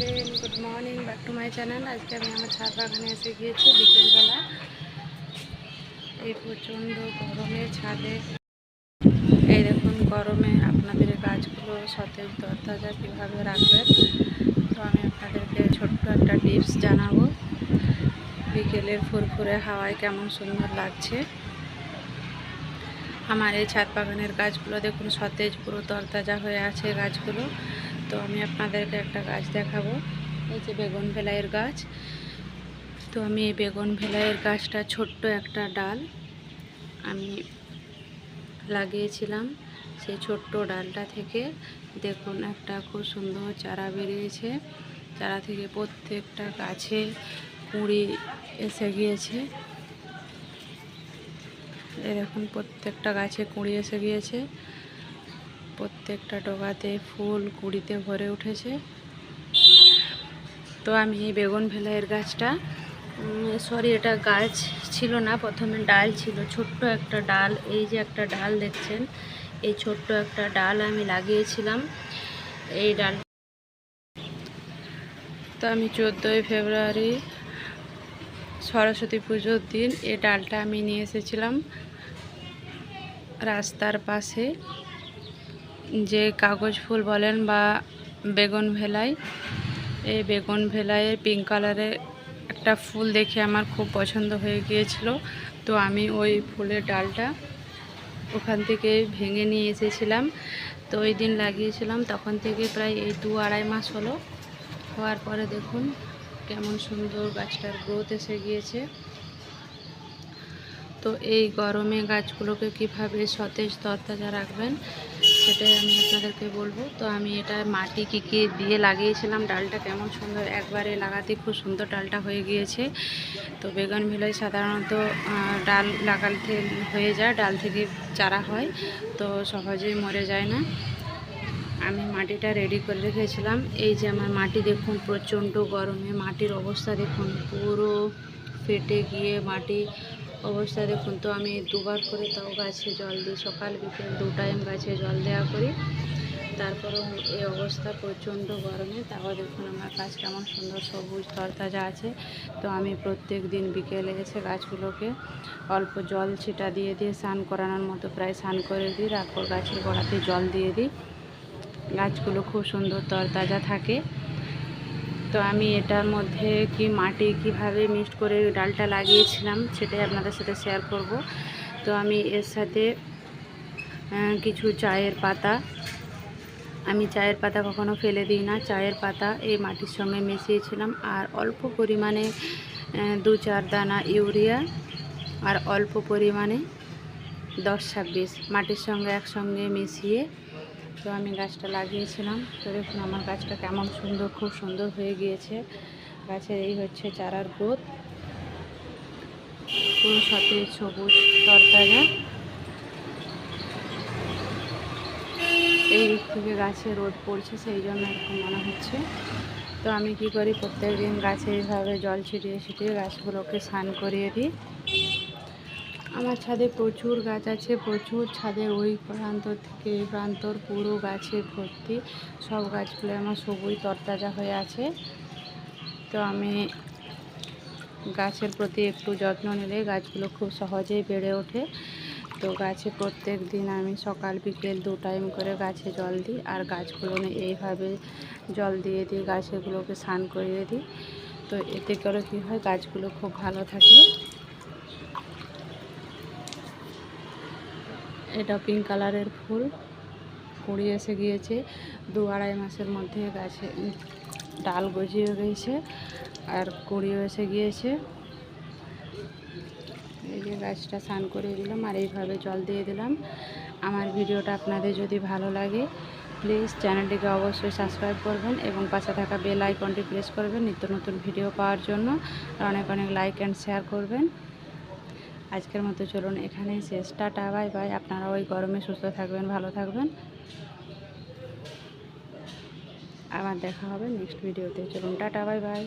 Friend good morning back to my channel আজকে আমি আমার ছাদ বাগানে এসে গিয়েছি, বিকেলবেলা। এই প্রচণ্ড গরমে ছাদে। এই দেখুন, গরমে আপনাদের গাছগুলো সতেজ তরতাজা কীভাবে রাখবেন? তো আমি আপনাদেরকে ছোট্ট একটা টিপস জানাব। বিকেলের ফুরফুরে হাওয়ায় কেমন সুন্দর লাগছে। আমার এই ছাদ বাগানের গাছগুলো দেখুন, সতেজ পুরো তরতাজা হয়ে আছে গাছগুলো। তো আমি আপনাদেরকে একটা গাছ দেখাবো। এই যে বেগুন ভেলাইয়ের গাছ। তো আমি এই বেগুন ভেলাইয়ের গাছটা ছোট্ট একটা ডাল আমি লাগিয়েছিলাম। সেই ছোট্ট ডালটা থেকে দেখুন একটা খুব সুন্দর চারা বেরিয়েছে। চারা থেকে প্রত্যেকটা গাছে কুঁড়ি এসে গিয়েছে। এরকম প্রত্যেকটা গাছে কুঁড়ি এসে গিয়েছে। প্রত্যেকটা ডগাতে ফুল কুড়িতে ভরে উঠেছে। তো আমি এই বেগুন ভেলাইয়ের গাছটা সরি এটা গাছ ছিল না, প্রথমে ডাল ছিল, ছোট্ট একটা ডাল, এই যে একটা ডাল দেখছেন, এই ছোট্ট একটা ডাল আমি লাগিয়েছিলাম, এই ডাল তো আমি চোদ্দোই ফেব্রুয়ারি সরস্বতী পুজোর দিন এই ডালটা আমি নিয়ে এসেছিলাম রাস্তার পাশে। যে কাগজ ফুল বলেন বা বেগুন ভেলাই, এই বেগুন ভেলাইয়ের পিঙ্ক কালারের একটা ফুল দেখে আমার খুব পছন্দ হয়ে গিয়েছিল। তো আমি ওই ফুলের ডালটা ওখান থেকে ভেঙে নিয়ে এসেছিলাম। তো ওই দিন লাগিয়েছিলাম, তখন থেকে প্রায় এই দু আড়াই মাস হলো। হওয়ার পরে দেখুন কেমন সুন্দর গাছটার গ্রোথ এসে গিয়েছে। তো এই গরমে গাছগুলোকে কীভাবে সতেজ তরতাজা রাখবেন সেটাই আমি আপনাদেরকে বলব। তো আমি এটা মাটি কী কী দিয়ে লাগিয়েছিলাম, ডালটা কেমন সুন্দর একবারে লাগাতে খুব সুন্দর ডালটা হয়ে গিয়েছে। তো বেগুন ভেলাই সাধারণত ডাল লাগাতে হয়ে যায়, ডাল থেকে চারা হয়, তো সহজেই মরে যায় না। আমি মাটিটা রেডি করে রেখেছিলাম। এই যে আমার মাটি দেখুন, প্রচণ্ড গরমে মাটির অবস্থা দেখুন, পুরো ফেটে গিয়ে মাটি অবস্থা দেখুন তো আমি দুবার করে তাও গাছে জল দিই। সকাল, বিকেল দু টাইম গাছে জল দেওয়া করি। তারপরেও এই অবস্থা প্রচণ্ড গরমে। তাও দেখুন আমার গাছ কেমন সুন্দর সবুজ তরতাজা আছে। তো আমি প্রত্যেক দিন বিকেলে এসে গাছগুলোকে অল্প জল ছিটা দিয়ে দিয়ে স্নান করানোর মতো প্রায় স্নান করে দিই। তারপর গাছের গোড়াতে জল দিয়ে দিই। গাছগুলো খুব সুন্দর তরতাজা থাকে। তো আমি এটার মধ্যে কি মাটি কীভাবে মিক্সড করে ডালটা লাগিয়েছিলাম সেটাই আপনাদের সাথে শেয়ার করব। তো আমি এর সাথে কিছু চায়ের পাতা, আমি চায়ের পাতা কখনো ফেলে দিই না। চায়ের পাতা এই মাটির সঙ্গে মিশিয়েছিলাম আর অল্প পরিমাণে দু চার দানা ইউরিয়া আর অল্প পরিমাণে দশ ছাব্বিশ মাটির সঙ্গে একসঙ্গে মিশিয়ে তো আমি গাছটা লাগিয়েছিলাম। তো দেখুন আমার গাছটা কেমন সুন্দর, খুব সুন্দর হয়ে গিয়েছে। গাছের এই হচ্ছে চারার গ্রোথ পুরো সতেজ সবুজ তরতাজা। এই দিক থেকে গাছে রোদ পড়ছে, সেই জন্য এরকম মনে হচ্ছে। তো আমি কি করি প্রত্যেক দিন গাছে এইভাবে জল ছিটিয়ে ছিটিয়ে গাছগুলোকে স্নান করিয়ে দিই। আমার ছাদে প্রচুর গাছ আছে, প্রচুর ছাদের ওই প্রান্ত থেকে এই প্রান্তর পুরো গাছে ভর্তি। সব গাছগুলো আমার সবুজ তরতাজা হয়ে আছে। তো আমি গাছের প্রতি একটু যত্ন নিলে গাছগুলো খুব সহজেই বেড়ে ওঠে। তো গাছে প্রত্যেক দিন আমি সকাল, বিকেল দু টাইম করে গাছে জল দিই আর গাছগুলো এইভাবে জল দিয়ে দিই, গাছগুলোকে স্নান করিয়ে দিই। তো এতে করে কী হয়, গাছগুলো খুব ভালো থাকে। এটা পিঙ্ক কালারের ফুল। কুড়ি এসে গিয়েছে। দু আড়াই মাসের মধ্যে গাছে ডাল গজিয়ে গিয়েছে আর কুড়িও এসে গিয়েছে। এই যে গাছটা স্নান করে দিলাম আর এইভাবে জল দিয়ে দিলাম। আমার ভিডিওটা আপনাদের যদি ভালো লাগে প্লিজ চ্যানেলটিকে অবশ্যই সাবস্ক্রাইব করবেন এবং পাশে থাকা বেল আইকনটি প্রেস করবেন নিত্য নতুন ভিডিও পাওয়ার জন্য। আর অনেক অনেক লাইক অ্যান্ড শেয়ার করবেন। আজকের মতো চলুন এখানেই শেষ। টাটা, বাই বাই। আপনারা ওই গরমে সুস্থ থাকবেন, ভালো থাকবেন। আবার দেখা হবে নেক্সট ভিডিওতে। চলুন, টাটা, বাই বাই।